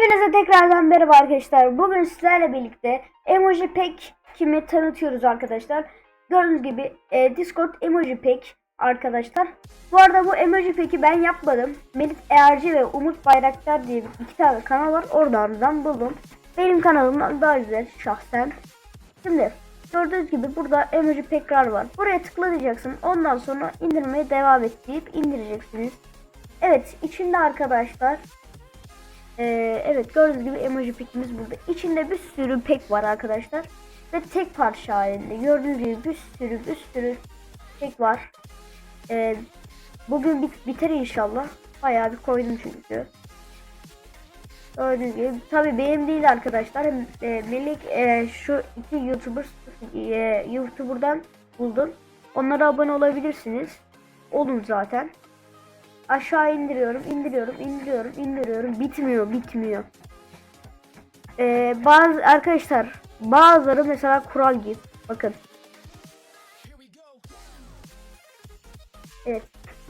Hepinize tekrardan merhaba arkadaşlar. Bugün sizlerle birlikte emoji pack kimi tanıtıyoruz arkadaşlar. Gördüğünüz gibi e, Discord emoji pack arkadaşlar. Bu arada bu emoji pack'i ben yapmadım. Melit Eğerci ve Umut Bayraktar diye iki tane kanal var. Oradan buldum. Benim kanalımdan daha güzel şahsen. Şimdi gördüğünüz gibi burada emoji pack'ler var. Buraya tıklayacaksın. Ondan sonra indirmeye devam et deyip indireceksiniz. Evet içinde arkadaşlar ee, evet gördüğünüz gibi emoji pack'imiz burada. İçinde bir sürü pack var arkadaşlar. Ve tek parça halinde. Gördüğünüz gibi bir sürü bir sürü pack var. Ee, bugün bit biter inşallah. Bayağı bir koydum çünkü. Gördüğünüz gibi. Tabi benim değil arkadaşlar. E, Melik e, şu iki YouTuber e, YouTuber'dan buldum. Onlara abone olabilirsiniz. Olun zaten. Aşağı indiriyorum, indiriyorum, indiriyorum, indiriyorum. Bitmiyor, bitmiyor. Ee, bazı arkadaşlar, bazıları mesela kural gibi. Bakın. Evet,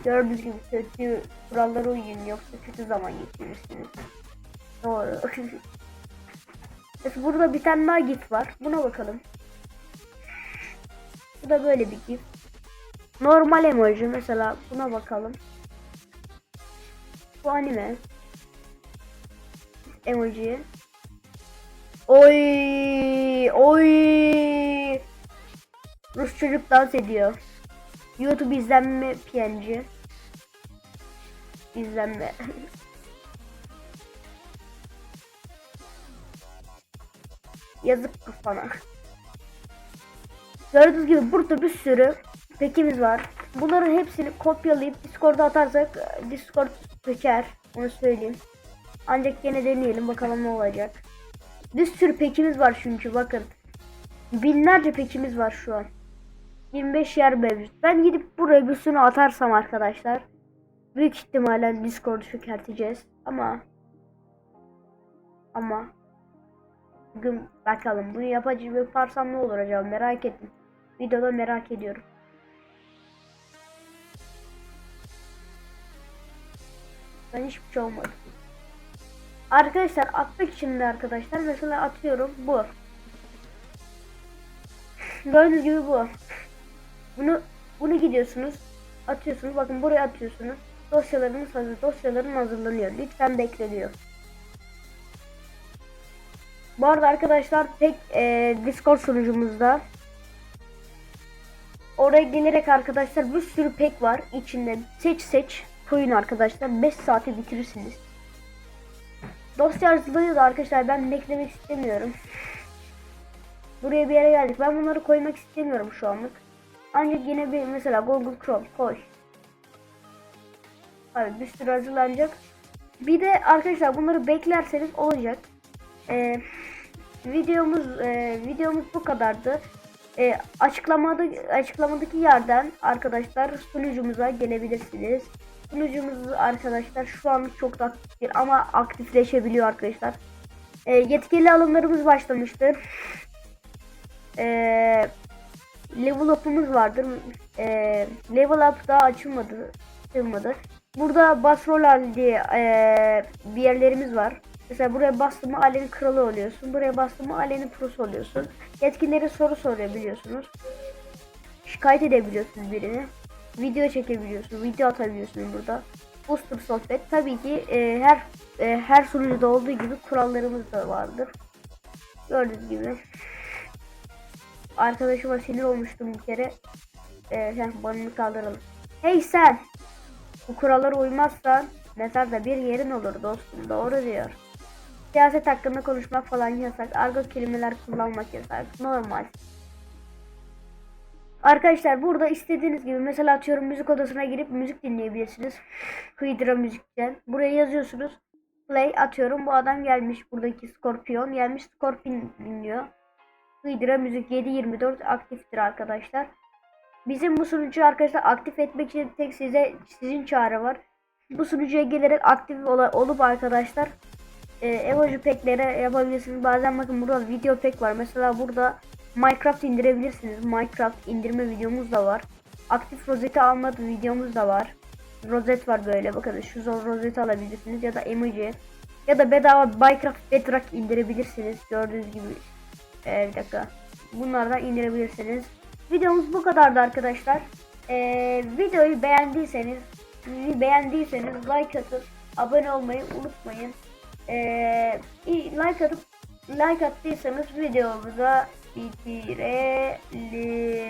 gördüğünüz gibi kötü kurallara uyun yoksa kötü zaman geçirirsiniz. Doğru. Mesela burada bir tane daha gif var. Buna bakalım. Bu da böyle bir gif. Normal emoji mesela buna bakalım. Bu anime. Emoji. Oy oy. Rus çocuk dans ediyor. YouTube izlenme PNG. İzlenme. Yazık kafana. Gördüğünüz gibi burada bir sürü pekimiz var. Bunların hepsini kopyalayıp Discord'a atarsak Discord söker. Onu söyleyeyim. Ancak yine deneyelim bakalım ne olacak. Bir sürü pekimiz var çünkü bakın. Binlerce pekimiz var şu an. 25 yer mevcut. Ben gidip buraya bir atarsam arkadaşlar. Büyük ihtimalle Discord'u çökerteceğiz. Ama ama bugün bakalım bunu yapacağım yaparsam ne olur acaba merak ettim. Videoda merak ediyorum. Ben hiçbir şey olmadı. Arkadaşlar atmak için de arkadaşlar mesela atıyorum bu. Gördüğünüz gibi bu. Bunu bunu gidiyorsunuz. Atıyorsunuz. Bakın buraya atıyorsunuz. Dosyalarınız hazır. Dosyaların hazırlanıyor. Lütfen bekle diyor. Bu arada arkadaşlar tek e, Discord sunucumuzda oraya gelerek arkadaşlar bir sürü pek var içinde seç seç koyun arkadaşlar 5 saate bitirirsiniz. Dosya hazırlanıyor da arkadaşlar ben beklemek istemiyorum. Buraya bir yere geldik. Ben bunları koymak istemiyorum şu anlık. Ancak yine bir mesela Google Chrome koy. Abi bir sürü hazırlanacak. Bir de arkadaşlar bunları beklerseniz olacak. Ee, videomuz e, videomuz bu kadardı. E, açıklamada açıklamadaki yerden arkadaşlar sunucumuza gelebilirsiniz. Sunucumuz arkadaşlar şu an çok da aktif değil ama aktifleşebiliyor arkadaşlar. E, yetkili alımlarımız başlamıştır. E, level up'ımız vardır. E, level up daha açılmadı. Açılmadı. Burada basrol diye e, bir yerlerimiz var. Mesela buraya bastın mı Alenin kralı oluyorsun. Buraya bastın mı Alenin prosu oluyorsun. Yetkililere soru sorabiliyorsunuz. Şikayet edebiliyorsunuz birini. Video çekebiliyorsunuz. Video atabiliyorsunuz burada. Booster sohbet. Tabii ki e, her e, her sunucuda olduğu gibi kurallarımız da vardır. Gördüğünüz gibi. Arkadaşıma sinir olmuştum bir kere. E, heh, banını kaldıralım. Hey sen! Bu kurallara uymazsan mezarda bir yerin olur dostum. Doğru diyor. Siyaset hakkında konuşmak falan yasak. Argo kelimeler kullanmak yasak. Normal. Arkadaşlar burada istediğiniz gibi mesela atıyorum müzik odasına girip müzik dinleyebilirsiniz. Hydra müzikten. Buraya yazıyorsunuz. Play atıyorum. Bu adam gelmiş. Buradaki Scorpion gelmiş. Scorpion dinliyor. Hydra müzik 724 aktiftir arkadaşlar. Bizim bu sunucu arkadaşlar aktif etmek için tek size sizin çağrı var. Bu sunucuya gelerek aktif ol olup arkadaşlar e, emoji packlere yapabilirsiniz. Bazen bakın burada video pack var. Mesela burada Minecraft indirebilirsiniz. Minecraft indirme videomuz da var. Aktif rozeti alma videomuz da var. Rozet var böyle bakın şu zor rozeti alabilirsiniz ya da emoji. Ya da bedava Minecraft Bedrock indirebilirsiniz. Gördüğünüz gibi. Ee, bir dakika. Bunlardan indirebilirsiniz. Videomuz bu kadardı arkadaşlar. Ee, videoyu beğendiyseniz beğendiyseniz like atıp abone olmayı unutmayın. Ee, like atıp like attıysanız videomuza bitirelim.